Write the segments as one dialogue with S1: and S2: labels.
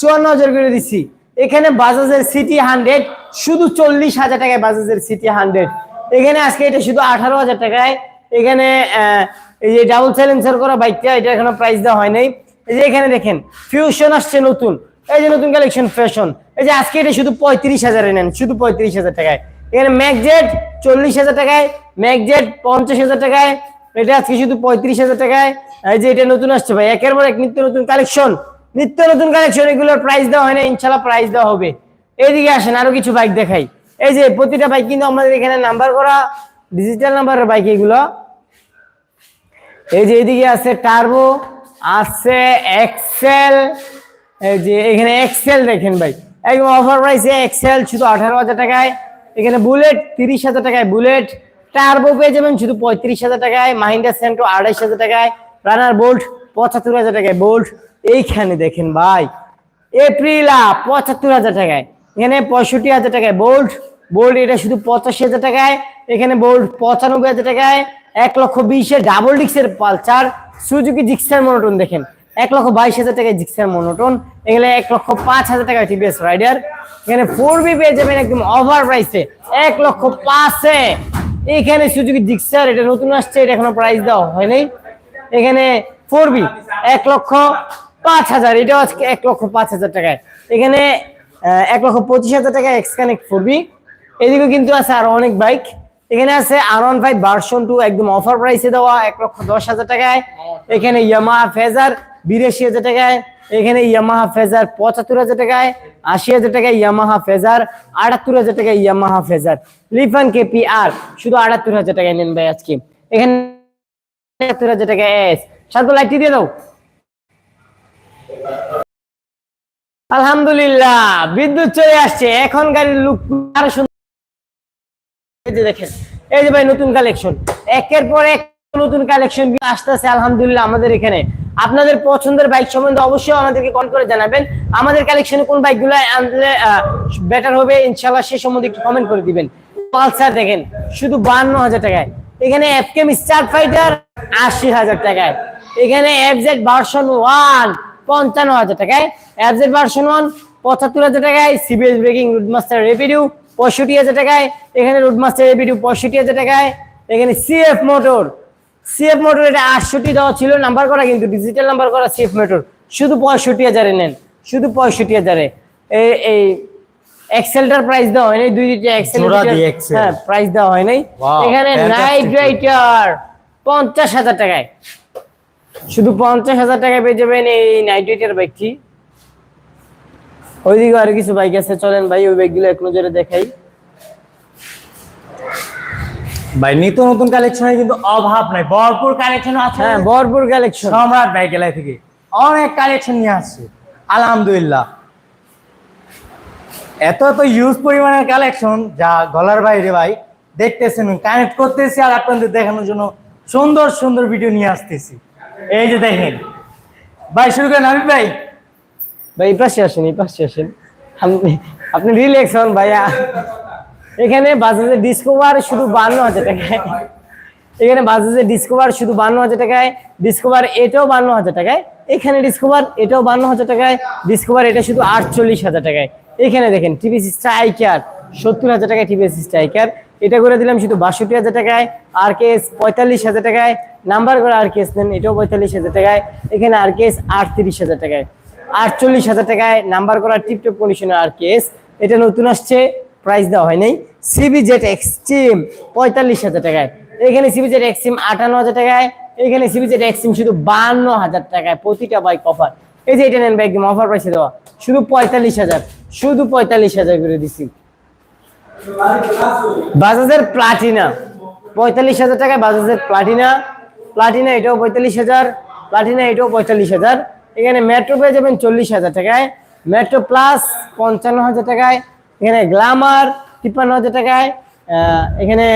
S1: চুয়ান্ন হাজার করে দিচ্ছি এখানে বাজাজের সিটি হান্ড্রেড শুধু চল্লিশ হাজার টাকায় বাজাজের সিটি হান্ড্রেড এখানে আজকে এটা শুধু আঠারো হাজার টাকায়। এখানে এই যে ডাবল সাইলেন্সার করা বাইকটা, এটা এখনও প্রাইস দেওয়া হয় নাই। এই যে এখানে দেখেন ফিউশন আসছে নতুন। এই যে নতুন কালেকশন ফ্যাশন এই যে আজকে এটা শুধু পঁয়ত্রিশ হাজারে নেন, শুধু পঁয়ত্রিশ হাজার টাকায়। এখানে ম্যাকজেট চল্লিশ হাজার টাকায়। ম্যাকজেট পঞ্চাশ হাজার টাকায়। এটা আজকে শুধু পঁয়ত্রিশ হাজার টাকায়। এই যে এটা নতুন আসছে ভাই, একের পর এক নিত্য নতুন কালেকশন নিত্য নতুন কালেকশন এগুলোর প্রাইস দেওয়া হয় না ইনশাল্লাহ প্রাইস দেওয়া হবে। এইদিকে আসেন, আরও কিছু বাইক দেখাই। এই যে প্রতিটা বাইক কিন্তু আমাদের এখানে নাম্বার করা ডিজিটাল নাম্বারের বাইক এগুলো। এই যে এদিকে আছে টার্বো আছে এক্সেল এই যে এখানে এক্সেল দেখেন ভাই। একদম অফার প্রাইসে এক্সেল শুধু আঠারো হাজার টাকায়। এখানে বুলেট তিরিশ হাজার টাকায় বুলেট টার্বো পেয়ে যাবেন শুধু পঁয়ত্রিশ হাজার টাকায়। মাহিন্দ্রা সেন্ট্রো আড়াইশ হাজার টাকায়। রানার বোল্ট পঁচাত্তর হাজার টাকায় বোল্ট এইখানে দেখেন ভাই এপ্রিলা পঁচাত্তর হাজার টাকায়। এখানে পঁয়ষট্টি হাজার টাকায় বোল্ট বোল্ট এটা শুধু পঁচাশি হাজার টাকায়। এখানে বোল্ট পঁচানব্বই হাজার টাকায়। এক লক্ষ বিশে ডাবল ডিক্সের পালচার সুজুকি জিক্সার মনোটন দেখেন। এক লক্ষ বাইশ হাজার টাকায় জিক্সার মনোটন এখানে এক লক্ষ পাঁচ হাজার টাকায় টিভিএস রাইডার এখানে ফোর বি পেয়ে যাবেন একদম ওভার প্রাইসে এক লক্ষ পাঁচে। এখানে সুজুকি জিক্সার এটা নতুন আসছে, এটা এখনও প্রাইস দেওয়া হয়নি। এখানে ফোর বি এক লক্ষ পাঁচ হাজার, এটাও আজকে এক লক্ষ পাঁচ হাজার টাকায়। এখানে এক লক্ষ পঁচিশ হাজার টাকায় এক্স কানেক্ট ফোর বি এদিকে কিন্তু আছে আরও অনেক বাইক। এখানে আছে R one five version two একদম অফার প্রাইসে দেওয়া, এক লক্ষ দশ হাজার টাকায়। এখানে ইয়ামাহা ফেজার বিরাশি হাজার টাকায়। এখানে ইয়ামাহা ফেজার পঁচাত্তর হাজার টাকায়। আশি হাজার টাকায় ইয়ামাহা ফেজার আটাত্তর হাজার টাকায় Yamaha Fazer Lifan KP R শুধু আটাত্তর হাজার টাকায় নেন ভাই আজকে। এখানে আটাত্তর হাজার টাকা এস সাত লাইটটি দিয়ে দাও। আলহামদুলিল্লাহ, বিদ্যুৎ চলে আসছে। এখন গাড়ির লুক আরও সুন্দর। দেখেন, এই যে ভাই নতুন কালেকশন একের পর এক নতুন কালেকশন আসতেছে, আলহামদুলিল্লাহ, আমাদের এখানে। আপনাদের পছন্দের বাইক সম্বন্ধে অবশ্যই আমাদেরকে কল করে জানাবেন। আমাদের কালেকশনে কোন বাইকগুলো আনলে বেটার হবে ইনশাল্লাহ সে সম্বন্ধে একটু কমেন্ট করে দিবেন। পালসার দেখেন, শুধু বান্ন হাজার টাকায়। এখানে এফকেম স্টার ফাইটার আশি হাজার টাকায়। এখানে এফজেড ভার্সন ওয়ান পঞ্চান্ন হাজার টাকায়। এফজেড ভার্সন ওয়ান পঁচাত্তর হাজার টাকায়। সিবিএস ব্রেকিং রুটমাস্টার রেপিডিউ পঁয়ষট্টি হাজার টাকায়। এখানে রুটমাস্টার রেপিডিউ পঁয়ষট্টি হাজার টাকায়। এখানে সিএফ মোটর সিএফ মোটর এটা আটষট্টি দেওয়া ছিল। নাম্বার করা কিন্তু ডিজিটাল নাম্বার করা সিএফ মোটর শুধু পঁয়ষট্টি হাজারে নেন। শুধু পঁয়ষট্টি হাজারে। এই এই এক্সেলটার প্রাইস দেওয়া হয় নাই। দুই দুইটা এক্সেল হ্যাঁ প্রাইস দেওয়া হয় নাই। এখানে. নাইট রাইটার পঞ্চাশ হাজার টাকায়। শুধু পঞ্চাশ হাজার টাকা পেয়ে যাবেন এই নাইট রাইটার বাইকটি ওইদিকে আরও কিছু বাইক আছে চলেন ভাই ওই বাইকগুলো এক নজরে দেখাই।
S2: ভাই নিত্য নতুন কালেকশনের কিন্তু অভাব নাই ভরপুর কালেকশন আছে।
S1: হ্যাঁ ভরপুর কালেকশন
S2: সম্রাট বাইকেলাই থেকে অনেক কালেকশন নিয়ে আসছে আলহামদুলিল্লাহ। এত এত ইউজ পরিমাণের কালেকশন যা গলার বাইরে ভাই দেখতেছেন কানেক্ট করতেছি আর আপনাদের দেখানোর জন্য সুন্দর সুন্দর ভিডিও নিয়ে আসতেছি। এই যে দেখেন। ভাই, শুরু করেন আমি ভাই।
S1: ভাই পাশে আসেন, এই পাশে আসেন। আপনি আপনি রিল্যাক্স হন, ভাইয়া। এখানে বাজাজের ডিসকভার শুধু বান্ন হাজার টাকায়। এখানে বাজাজের ডিসকভার শুধু বান্ন হাজার টাকায় ডিসকভার এটাও বান্ন হাজার টাকায়। এখানে ডিসকভার এটাও বান্ন হাজার টাকায় ডিসকভার এটা শুধু আটচল্লিশ হাজার টাকায়। এখানে দেখেন টিভিএস স্ট্রাইকার সত্তর হাজার টাকায় টিভিএস স্ট্রাইকার এটা করে দিলাম শুধু বাষট্টি হাজার টাকায় আর কেস পঁয়তাল্লিশ হাজার টাকায়, নাম্বার করে আর কেস নেন, এটাও পঁয়তাল্লিশ হাজার টাকায়, এখানে আর কেস আটত্রিশ হাজার টাকায়, আটচল্লিশ হাজার টাকায়, নাম্বার করা টিপটপ কন্ডিশনের আর কেস এটা নতুন আসছে প্রাইস দেওয়া হয় নাই। সিবি জেট এক্সট্রিম পঁয়তাল্লিশ হাজার টাকায়, এখানে সিবি জেট এক্সট্রিম আটান্ন হাজার টাকায়, এখানে সিবি জেট এক্সট্রিম শুধু বান্ন হাজার টাকায়, প্রতিটা বাইক অফার এই যে এটা নেন বাইক অফার প্রাইসে দেওয়া। শুধু পঁয়তাল্লিশ হাজার, শুধু পঁয়তাল্লিশ হাজার করে দিছি। বাজাজের প্লাটিনা, পঁয়তাল্লিশ হাজার টাকায় বাজাজের প্লাটিনা। প্লাটিনা এটাও পঁয়তাল্লিশ হাজার, প্লাটিনা এটাও পঁয়তাল্লিশ হাজার। এখানে মেট্রো পেয়ে যাবেন চল্লিশ হাজার টাকায়। মেট্রো প্লাস পঞ্চান্ন হাজার টাকায়। এখানে গ্লামার তিপ্পান্ন হাজার টাকায়। এখানে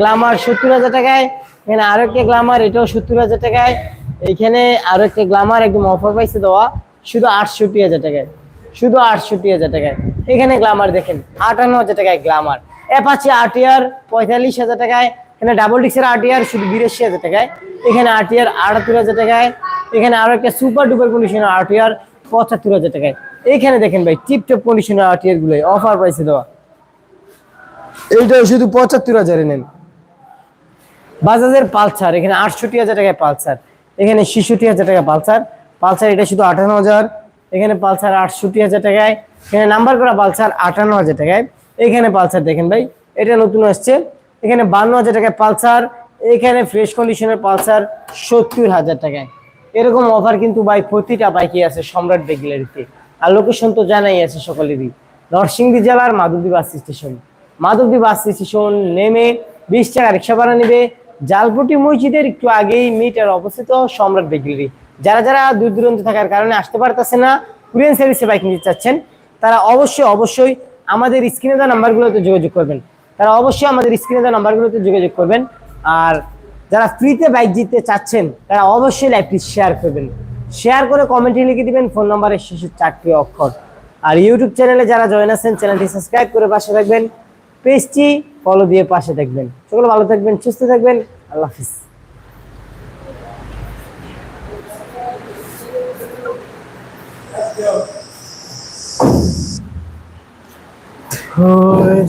S1: গ্লামার সত্তর হাজার টাকায়। এখানে আরও একটা গ্লামার, এটাও সত্তর হাজার টাকায়। এখানে আরও একটা গ্লামার একদম অফার পাইছে দেওয়া। শুধু আটষট্টি হাজার টাকায়। শুধু আটষট্টি হাজার টাকায়। এখানে গ্লামার দেখেন, আটান্ন হাজার টাকায় গ্লামার অ্যাপাচি আরটিআর পঁয়তাল্লিশ হাজার টাকায়, এখানে ডাবল ডিক্সের আরটিআর শুধু বিরাশি হাজার টাকায়। এখানে আরটিআর আটাত্তর হাজার টাকায়, এখানে আরও একটা সুপার ডুপার কন্ডিশনের আরটিআর পঁচাত্তর হাজার টাকায়। এইখানে দেখেন ভাই টিপটপ কন্ডিশনার আরটিআরগুলো অফার প্রাইসে দেওয়া। এইটা শুধু পঁচাত্তর হাজারে নেন। বাজাজের পালসার, এখানে আটষট্টি হাজার টাকায় পালসার। এখানে ছেষট্টি হাজার টাকা পালসার। পালসার এটা শুধু আটান্ন হাজার। এখানে পালসার আটষট্টি হাজার টাকায়, এখানে নাম্বার করা পালসার আটান্ন হাজার টাকায়। এখানে পালসার দেখেন ভাই, এটা নতুন আসছে। এখানে বান্ন হাজার টাকায় পালসার, এখানে ফ্রেশ কন্ডিশনের পালসার সত্তর হাজার টাকায়। এরকম অফার কিন্তু ভাই প্রতিটা বাইকে আছে, সম্রাট বেগিলারিতে আর লোকেশন তো জানাই আছে সকলেরই। নরসিংদী জেলার Madhabdi bus station Madhabdi bus station নেমে বিশ টাকা রিক্সা ভাড়া নেবে। জালপটি মসজিদের একটু আগেই মিটার অবস্থিত সম্রাট বেগিলারি যারা যারা দূর দূরান্ত থাকার কারণে আসতে পারতেছে না, কুরিয়ান সার্ভিসে বাইক নিতে চাচ্ছেন, তারা অবশ্যই অবশ্যই আমাদের স্ক্রিনে দেওয়া নাম্বারগুলোতে যোগাযোগ করবেন। তারা অবশ্যই আমাদের স্ক্রিনে দেওয়া নাম্বারগুলোতে যোগাযোগ করবেন। আর যারা ফ্রিতে বাইক জিততে চাচ্ছেন, তারা অবশ্যই লাইভটি শেয়ার করবেন। শেয়ার করে কমেন্টে লিখে দিবেন ফোন নাম্বারের শেষের চারটি অক্ষর। আর ইউটিউব চ্যানেলে যারা জয়েন আছেন চ্যানেলটি সাবস্ক্রাইব করে পাশে থাকবেন। পেজটি ফলো দিয়ে পাশে থাকবেন। সকলে ভালো থাকবেন, সুস্থ থাকবেন। আল্লাহ হাফিজ।
S2: হয়ে